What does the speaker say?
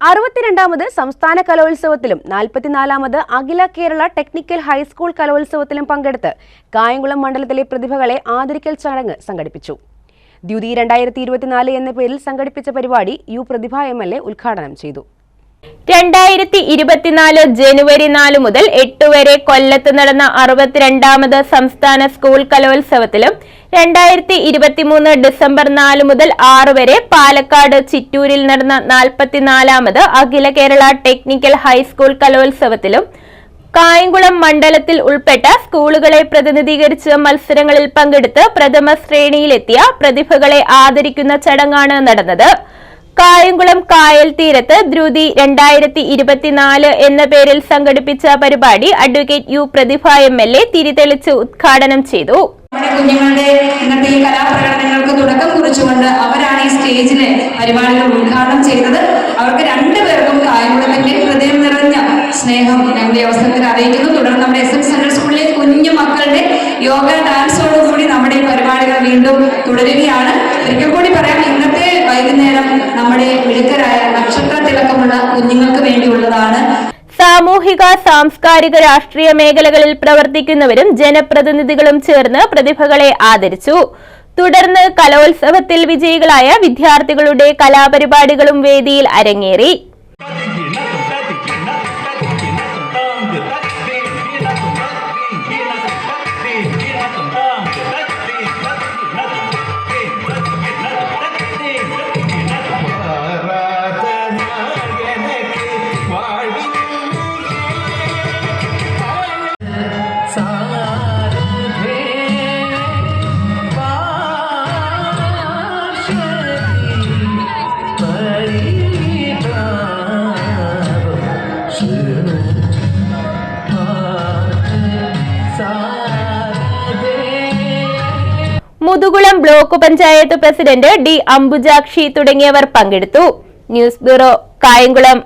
അറുപത്തിരണ്ടാമത് സംസ്ഥാന കലോത്സവത്തിലും നാൽപ്പത്തിനാലാമത് അഖില കേരള ടെക്നിക്കൽ ഹൈസ്കൂൾ കലോത്സവത്തിലും പങ്കെടുത്ത് കായംകുളം മണ്ഡലത്തിലെ പ്രതിഭകളെ ആദരിക്കൽ ചടങ്ങ് സംഘടിപ്പിച്ചു. ദ്യുതി രണ്ടായിരത്തി ഇരുപത്തിനാല് എന്ന പേരിൽ സംഘടിപ്പിച്ച പരിപാടി U Prathibha M L A ഉദ്ഘാടനം ചെയ്തു. രണ്ടായിരത്തി ഇരുപത്തിനാല് ജനുവരി നാല് മുതൽ എട്ട് വരെ കൊല്ലത്ത് നടന്ന അറുപത്തിരണ്ടാമത് സംസ്ഥാന സ്കൂൾ കലോത്സവത്തിലും രണ്ടായിരത്തി ഇരുപത്തിമൂന്ന് ഡിസംബർ നാല് മുതൽ ആറ് വരെ പാലക്കാട് ചിറ്റൂരിൽ നടന്ന നാൽപ്പത്തിനാലാമത് അഖില കേരള ടെക്നിക്കൽ ഹൈസ്കൂൾ കലോത്സവത്തിലും കായംകുളം മണ്ഡലത്തിൽ ഉൾപ്പെട്ട സ്കൂളുകളെ പ്രതിനിധീകരിച്ച് മത്സരങ്ങളിൽ പങ്കെടുത്ത് പ്രഥമ ശ്രേണിയിലെത്തിയ പ്രതിഭകളെ ആദരിക്കുന്ന ചടങ്ങാണ് നടന്നത്. കായംകുളം കായൽ തീരത്ത് ധ്രുതി രണ്ടായിരത്തി ഇരുപത്തിനാല് എന്ന പേരിൽ സംഘടിപ്പിച്ച പരിപാടി advocate U Prathibha M L A തിരിതെളിച്ച് ഉദ്ഘാടനം ചെയ്തു. കുഞ്ഞുങ്ങളുടെ ഇന്നത്തെ ഈ കലാപ്രകടനങ്ങൾക്ക് തുടക്കം കുറിച്ചുകൊണ്ട് അവരാണ് ഈ സ്റ്റേജിലെ പരിപാടികൾ ഉദ്ഘാടനം ചെയ്തത് അവർക്ക് രണ്ടുപേർക്കും കായംകുളത്തിന്റെ ഹൃദയം നിറഞ്ഞ സ്നേഹം ഞങ്ങളുടെ ഈ അവസരത്തിൽ അറിയിക്കുന്നു. തുടർന്ന് നമ്മുടെ എസ് എം സെൻട്രൽ സ്കൂളിലെ കുഞ്ഞു മക്കളുടെ യോഗ ഡാൻസോടുകൂടി നമ്മുടെ ഈ പരിപാടികൾ വീണ്ടും തുടരുകയാണ്. ഒരിക്കൽ കൂടി വേണ്ടിയുള്ളതാണ്. സാമൂഹിക സാംസ്കാരിക രാഷ്ട്രീയ മേഖലകളിൽ പ്രവർത്തിക്കുന്നവരും ജനപ്രതിനിധികളും ചേർന്ന് പ്രതിഭകളെ ആദരിച്ചു. തുടർന്ന് കലോത്സവത്തിൽ വിജയികളായ വിദ്യാർത്ഥികളുടെ കലാപരിപാടികളും വേദിയിൽ അരങ്ങേറി. Muthukulam block panchayat president D Ambujakshi തുടങ്ങിയവർ പങ്കെടുത്തു. News bureau Kayamkulam.